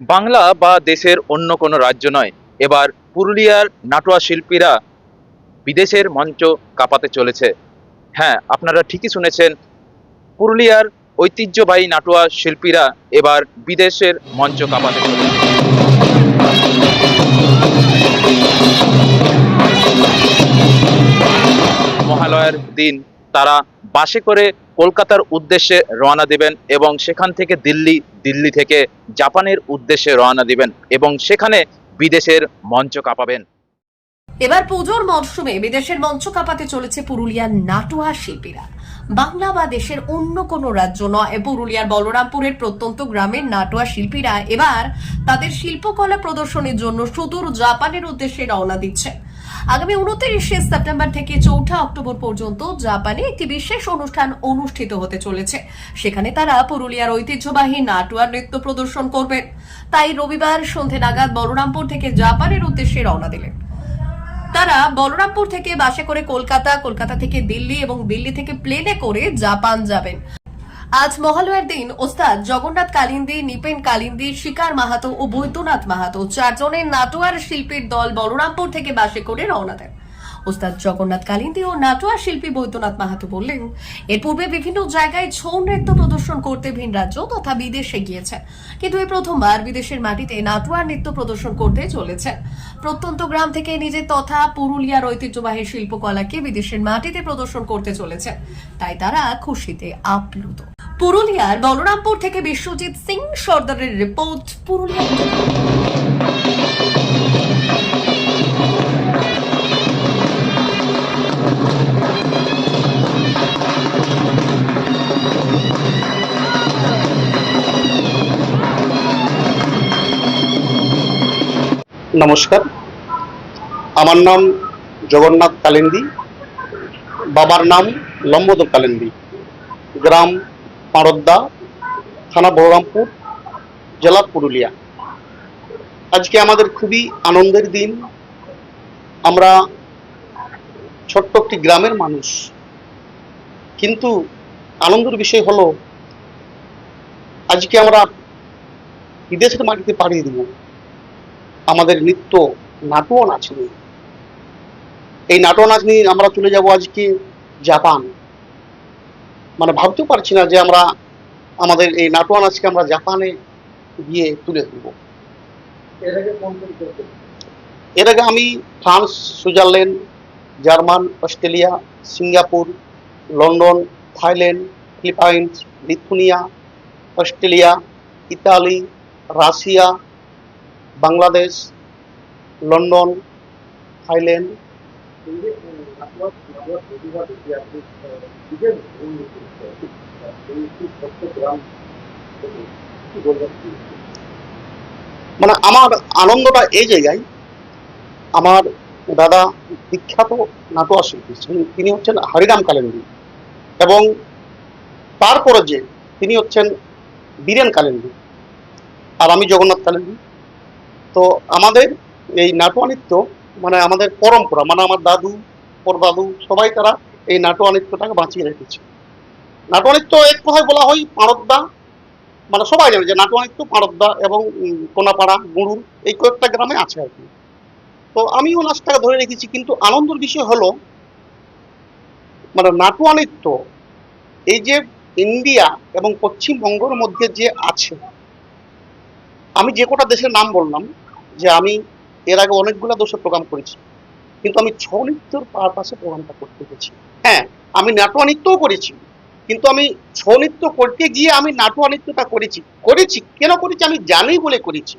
বাংলা বা দেশের অন্য কোনো রাজ্য নয়। এবার পুরুলিয়ার নাটোয়া শিল্পীরা বিদেশের মঞ্চ কাঁপাতে চলেছে। হ্যাঁ আপনারা ঠিকই শুনেছেন, পুরুলিয়ার ঐতিহ্যবাহী নাটোয়া শিল্পীরা এবার বিদেশের মঞ্চ কাঁপাতে চলেছে। মহালয়ার দিন তারা বাসে করে কলকাতার উদ্দেশ্যে রওনা দিবেন এবং সেখান থেকে দিল্লি দিল্লি থেকে জাপানের উদ্দেশ্যে রওনা দিবেন এবং সেখানে বিদেশের মঞ্চ কাঁপাবেন। এবার পুজোর মরশুমে বিদেশের মঞ্চ কাঁপাতে চলেছে পুরুলিয়ার নাটুয়া শিল্পীরা। বাংলা বা দেশের অন্য কোনো রাজ্য নয়। পুরুলিয়ার বলরামপুরের প্রত্যন্ত গ্রামের নাটুয়া শিল্পীরা এবার তাদের শিল্পকলা প্রদর্শনের জন্য সুদূর জাপানের উদ্দেশ্যে রওনা দিচ্ছে। আগামী উনত্রিশে সেপ্টেম্বর থেকে চৌঠা অক্টোবর পর্যন্ত জাপানে একটি বিশেষ অনুষ্ঠান অনুষ্ঠিত হতে চলেছে। সেখানে তারা পুরুলিয়ার ঐতিহ্যবাহী নাটুয়া নৃত্য প্রদর্শন করবেন। তাই রবিবার সন্ধে নাগাদ বলরামপুর থেকে জাপানের উদ্দেশ্যে রওনা দিলেন। তারা বলরামপুর থেকে বাসে করে কলকাতা কলকাতা থেকে দিল্লি এবং দিল্লি থেকে প্লেনে করে জাপান যাবেন। আজ মহালয়ার দিন ওস্তাদ জগন্নাথ কালিন্দি, নিপেন কালিন্দি, শিকার মাহাতো ও বৈদ্যনাথ মাহাতো চারজনের নাটোয়ার শিল্পীর দল বলরামপুর থেকে বাসে করে রওনা দেন। ওস্তাদ জগন্নাথ কালিন্দি ও নাটোয়া শিল্পী বৈদ্যনাথ মাহাতো বললেন, এর পূর্বে বিভিন্ন জায়গায় ছৌ নৃত্য প্রদর্শন করতে ভিন রাজ্য তথা বিদেশে গিয়েছেন। কিন্তু এই প্রথমবার বিদেশের মাটিতে নাটোয়ার নৃত্য প্রদর্শন করতে চলেছে প্রত্যন্ত গ্রাম থেকে নিজের তথা পুরুলিয়ার ঐতিহ্যবাহী শিল্পকলাকে বিদেশের মাটিতে প্রদর্শন করতে চলেছে তাই তারা খুশিতে আপ্লুত। পুরুলিয়ার বলরামপুর থেকে বিশ্বজিৎ সিং সর্দারের রিপোর্ট পুরুলিয়া। নমস্কার। আমার নাম জগন্নাথ কালিন্দি। বাবার নাম লম্বোদর কালিন্দি। গ্রাম পাড়দ্দা থানা বহরমপুর জেলা পুরুলিয়া। আজকে আমাদের খুবই আনন্দের দিন। আমরা ছোট্ট একটি গ্রামের মানুষ। কিন্তু আনন্দের বিষয় হলো, আজকে আমরা বিদেশের মাটিতে পাড়িয়ে দেবো। আমাদের নিত্য নাটুয়া নাচ নিয়ে এই নাটুয়া নাচ নিয়ে আমরা চলে যাব আজকে জাপান। মানে ভাবতেও পারছি না যে আমরা আমাদের এই নাটুয়া নাচকে আমরা জাপানে গিয়ে তুলে ধরবো। এর আগে আমি France Switzerland German Australia Singapore London Thailand Philippines Lithuania Australia Italy Russia Bangladesh London Thailand. মানে আমার আনন্দটা এই জায়গায়, আমার দাদা বিখ্যাত নাটোয়া শিল্পী তিনি- তিনি হচ্ছেন হরিরাম কালেন্দি এবং তারপরে যে তিনি হচ্ছেন বীরেন কালেন্দি আর আমি জগন্নাথ কালেন্দি তো আমাদের এই নাটোয়া নৃত্য মানে আমাদের পরম্পরা মানে আমার দাদু পরদাদু সবাই তারা এই নাটোয়া নৃত্যটাকে বাঁচিয়ে রেখেছে। নাটোয়া নৃত্য এক কথায় বলা হয় পাড়দ্দা মানে সবাই জানে যে নাটোয়া নৃত্য পাড়দ্দা এবং কোনাপাড়া গুড়ুর এই কয়েকটা গ্রামে আছে আর কি। তো আমিও নাচটাকে ধরে রেখেছি, কিন্তু আনন্দের বিষয় হলো মানে নাটোয়া নৃত্য এই যে ইন্ডিয়া এবং পশ্চিমবঙ্গের মধ্যে যে আছে, আমি যে কটা দেশের নাম বললাম, যে আমি এর আগে অনেকগুলো দেশে প্রোগ্রাম করেছি। কিন্তু আমি ছৌ নৃত্যর পারপাসে প্রোগ্রামটা করতে গেছি। হ্যাঁ আমি নাটোয়া নৃত্যও করেছি, কিন্তু আমি ছৌ নৃত্য করতে গিয়ে আমি নাটোয়া নৃত্যটা করেছি। করেছি? কেন করেছি? আমি জানি বলে করেছি।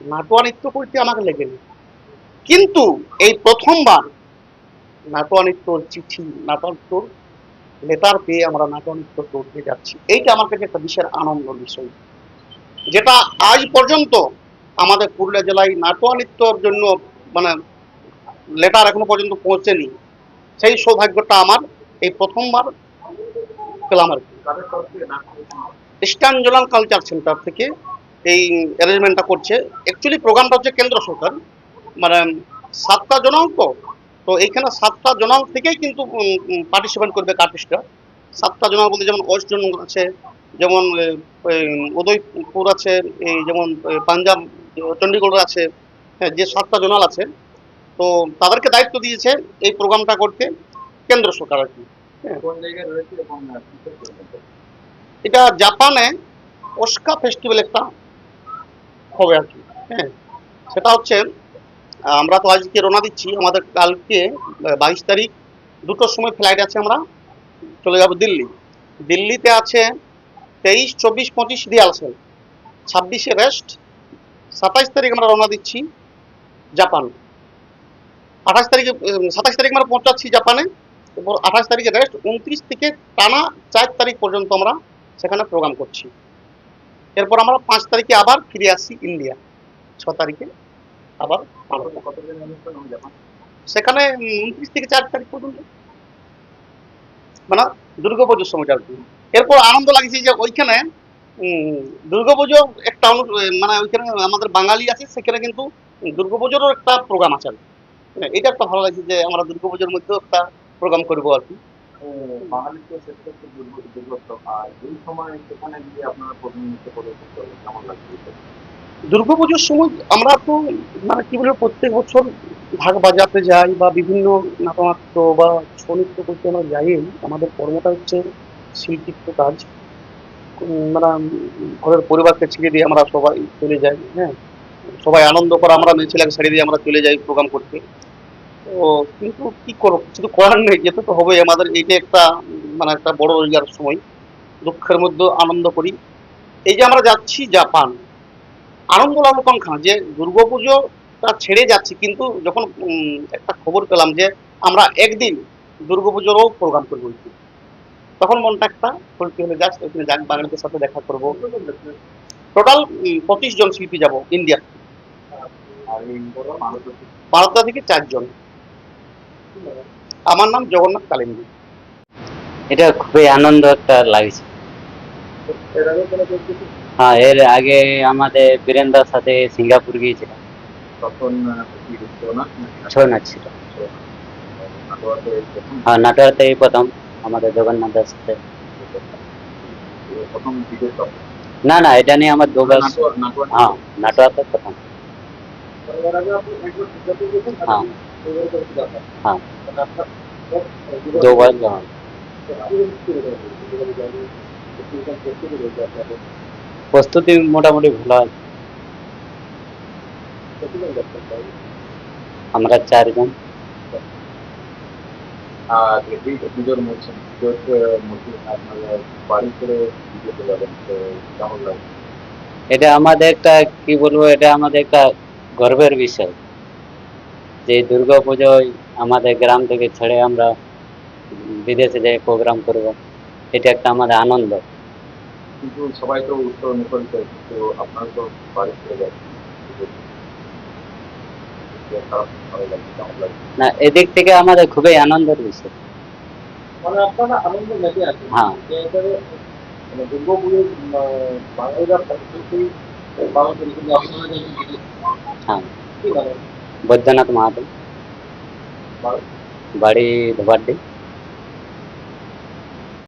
নাটোয়া নৃত্য করতে আমাকে লেগেনি। কিন্তু এই প্রথমবার নাটোয়া নৃত্যর চিঠি নাটোয়া নৃত্যর লেটার পেয়ে আমরা নাটোয়া নৃত্য করতে যাচ্ছি। এইটা আমার কাছে একটা বিশেষ আনন্দ বিষয়। যেটা আজ পর্যন্ত আমাদের পুরুলিয়া জেলায় নাটোয়া নৃত্যর জন্য মানে লেটার এখনও পর্যন্ত পৌঁছেনি। সেই সৌভাগ্যটা আমার এই প্রথমবার পেলাম আর ইস্টার্ন জোনাল কালচার সেন্টার থেকে এই অ্যারেঞ্জমেন্টটা করছে। অ্যাকচুয়ালি প্রোগ্রামটা হচ্ছে কেন্দ্র সরকার। মানে সাতটা জোনাল তো। তো এইখানে সাতটা জোনাল থেকেই কিন্তু পার্টিসিপেট করবে আর্টিস্টরা সাতটা জোনাল বলতে যেমন ওয়েস্ট জোনাল আছে, যেমন উদয়পুর আছে, এই যেমন পাঞ্জাব চণ্ডীগড় আছে হ্যাঁ যে সাতটা জোনাল আছে। তো তাদেরকে দায়িত্ব দিয়েছে এই প্রোগ্রামটা করতে কেন্দ্র সরকার আর কি। জন্য? এটা জাপানে ওস্কা ফেস্টিভ্যাল একটা হবে আর কি। হ্যাঁ। সেটা হচ্ছে আমরা তো আজকে রওনা দিচ্ছি আমাদের কালকে বাইশ তারিখ দুটোর সময় ফ্লাইট আছে আমরা চলে যাব দিল্লি। দিল্লিতে আছে তেইশ চব্বিশ পঁচিশ রিহার্সাল ছাব্বিশে রেস্ট সাতাইশ তারিখ আমরা রওনা দিচ্ছি জাপান। আঠাশ তারিখে সাতাশ তারিখ আমরা পৌঁছাচ্ছি জাপানে। এরপর আঠাশ তারিখে রেস্ট উনত্রিশ থেকে টানা চার তারিখ পর্যন্ত আমরা সেখানে প্রোগ্রাম করছি। এরপর আমরা পাঁচ তারিখে আবার ফিরে আসছি ইন্ডিয়া। ছ তারিখে আবার? সেখানে উনত্রিশ থেকে চার তারিখ পর্যন্ত। মানে দুর্গাপুজোর সময়টা আর কি এরপর আনন্দ লাগছে যে ওইখানে দুর্গাপুজো একটা মানে ওইখানে আমাদের বাঙালি আছে, সেখানে কিন্তু দুর্গাপুজোরও একটা প্রোগ্রাম আছে। এটা একটা ভালো লাগছে যে আমরা দুর্গাপুজোর মধ্যেও একটা প্রোগ্রাম করব আর কি। দুর্গ-? দুর্গাপুজোর সময় আমরা তো মানে কি বলব প্রত্যেক বছর ঢাক বাজাতে যাই বা বিভিন্ন নাটনাট্য বা ছৌ নৃত্য করতে আমরা যাই আমাদের কর্মটা হচ্ছে শিল্পিত্ব কাজ। মানে ঘরের পরিবারকে ছেড়ে দিয়ে আমরা সবাই চলে যাই হ্যাঁ। সবাই আনন্দ করে আমরা মেয়ে ছেলেকে ছেড়ে দিয়ে আমরা চলে যাই প্রোগ্রাম করতে। তো কিন্তু কি করব? কিছু তো করার নেই, যেতে তো হবে আমাদের এইটা একটা মানে একটা বড় রোজগার সময়। দুঃখের মধ্যে আনন্দ করি। এই যে আমরা যাচ্ছি জাপান, আনন্দ লাগল কোনখানে যে দুর্গাপুজোটা ছেড়ে যাচ্ছি, কিন্তু যখন একটা খবর পেলাম যে আমরা একদিন দুর্গাপুজোরও প্রোগ্রাম করব। তখন মনটা একটা ফুলকি হলে যাচ্ছে যাক, বাঙালিদের সাথে দেখা করব। টোটাল পঁচিশ জন শিল্পী যাব ইন্ডিয়া ভারতটা থেকে চারজন। আমার নাম জগন্নাথ কালিন্দী। এটা খুবই আনন্দ একটা লাগছে। এর আগে কোনো প্রস্তুতি হ্যাঁ এর আগে আমাদের বীরেন্দ্রার সাথে সিঙ্গাপুর গিয়েছিলাম তখন ছিল না? ছৌ নাচ ছিল। হ্যাঁ নাটোয়াতে এই প্রথম আমাদের জগন্নাথের সাথে। প্রথম বিদেশ সফর। না না এটা নিয়ে আমার দুবার হ্যাঁ নাটোয়াতে প্রথম। প্রস্তুতি মোটামুটি ভালো আছে আমরা চারজন আর পুজোর মরশুম পুজোর মধ্যে আপনারা বাড়ি করে পুজোতে যাবেন তো কেমন লাগে এটা আমাদের একটা কি বলব এটা আমাদের একটা গর্বের বিষয় যে দুর্গা পুজোয় আমাদের গ্রাম থেকে ছেড়ে আমরা বিদেশে যাই প্রোগ্রাম করব। এটা একটা আমাদের আনন্দ। কিন্তু সবাই তো মুখরিত আপনারা বাড়ি লাগে না এদিক থেকে আমাদের খুবই আনন্দের বিষয়। মানে আপনারা আনন্দ মেতে আছেন। হ্যাঁ। যে দুর্গা বাঙালিরা প্রত্যেকটি পালন করে কিন্তু আপনারা